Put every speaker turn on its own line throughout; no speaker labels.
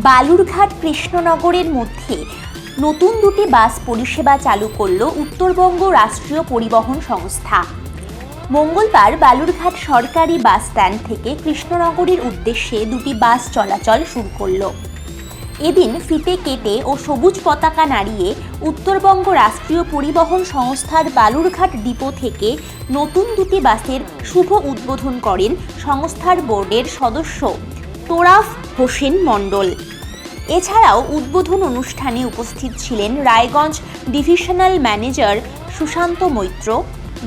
বালুরঘাট কৃষ্ণনগরের মধ্যে নতুন দুটি বাস পরিষেবা চালু করল উত্তরবঙ্গ রাষ্ট্রীয় পরিবহন সংস্থা। মঙ্গলবার বালুরঘাট সরকারি বাস স্ট্যান্ড থেকে কৃষ্ণনগরের উদ্দেশ্যে দুটি বাস চলাচল শুরু করল। এদিন ফিতে কেটে ও সবুজ পতাকা নাড়িয়ে উত্তরবঙ্গ রাষ্ট্রীয় পরিবহন সংস্থার বালুরঘাট ডিপো থেকে নতুন দুটি বাসের শুভ উদ্বোধন করেন সংস্থার বোর্ডের সদস্য তোরাফ হোসেন মণ্ডল। এছাড়াও উদ্বোধন অনুষ্ঠানে উপস্থিত ছিলেন Raiganj divisional manager Sushanta Maitra,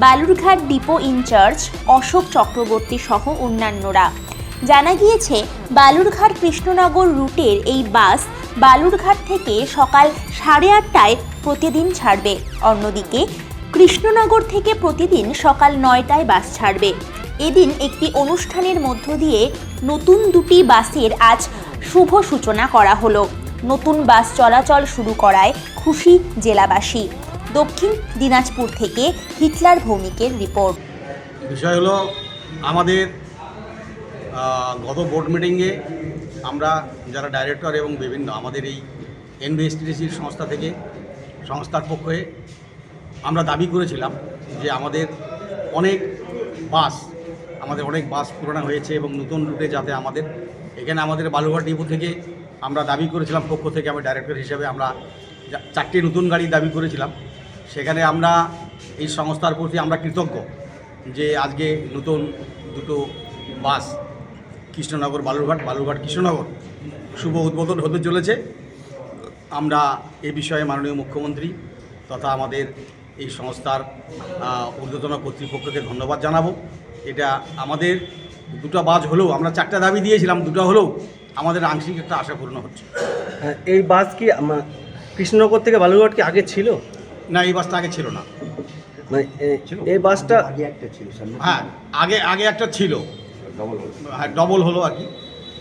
Balurghat depot incharge Ashok Chakraborty সহ অন্যান্যরা। জানা গিয়েছে, বালুরঘাট কৃষ্ণনগর রুটের এই বাস বালুরঘাট থেকে সকাল সাড়ে আটটায় প্রতিদিন ছাড়বে। অন্যদিকে, কৃষ্ণনগর থেকে প্রতিদিন সকাল নয়টায় বাস ছাড়বে। এদিন একটি অনুষ্ঠানের মধ্য দিয়ে নতুন দুটি বাসের আজ শুভ সূচনা করা হলো। নতুন বাস চলাচল শুরু করায় খুশি জেলাবাসী। দক্ষিণ দিনাজপুর থেকে হিটলার ভৌমিকের রিপোর্ট।
বিষয় হলো, আমাদের গত বোর্ড মিটিংয়ে আমরা যারা ডাইরেক্টর এবং বিভিন্ন আমাদের এই এনবিএসটিসির সংস্থা থেকে, সংস্থার পক্ষে আমরা দাবি করেছিলাম যে আমাদের অনেক বাস আমাদের অনেক বাস পুরানো হয়েছে এবং নতুন রুটে যাতে আমাদের, এখানে আমাদের বালুঘাট ডিপো থেকে আমরা দাবি করেছিলাম, পক্ষ থেকে আমি ডাইরেক্টর হিসেবে আমরা চারটি নতুন গাড়ি দাবি করেছিলাম। সেখানে আমরা এই সংস্থার প্রতি আমরা কৃতজ্ঞ যে আজকে নতুন দুটো বাস কৃষ্ণনগর বালুরঘাট বালুরঘাট কৃষ্ণনগর শুভ উদ্বোধন হতে চলেছে। আমরা এ বিষয়ে মাননীয় মুখ্যমন্ত্রী তথা আমাদের এই সংস্থার ঊর্ধ্বতন কর্তৃপক্ষকে ধন্যবাদ জানাব। এটা আমাদের দুটো বাজ হলেও আমরা চারটা দাবি দিয়েছিলাম দুটো হলেও আমাদের আংশিক একটা আশা পূর্ণ হচ্ছে।
হ্যাঁ, এই বাস কি কৃষ্ণনগর থেকে বালুরঘাট কি আগে ছিল?
না এই বাসটা আগে ছিল না।
মানে বাসটা
আগে
একটা ছিল
হ্যাঁ আগে আগে একটা ছিল। ডবল হ্যাঁ ডবল হলো আর কি।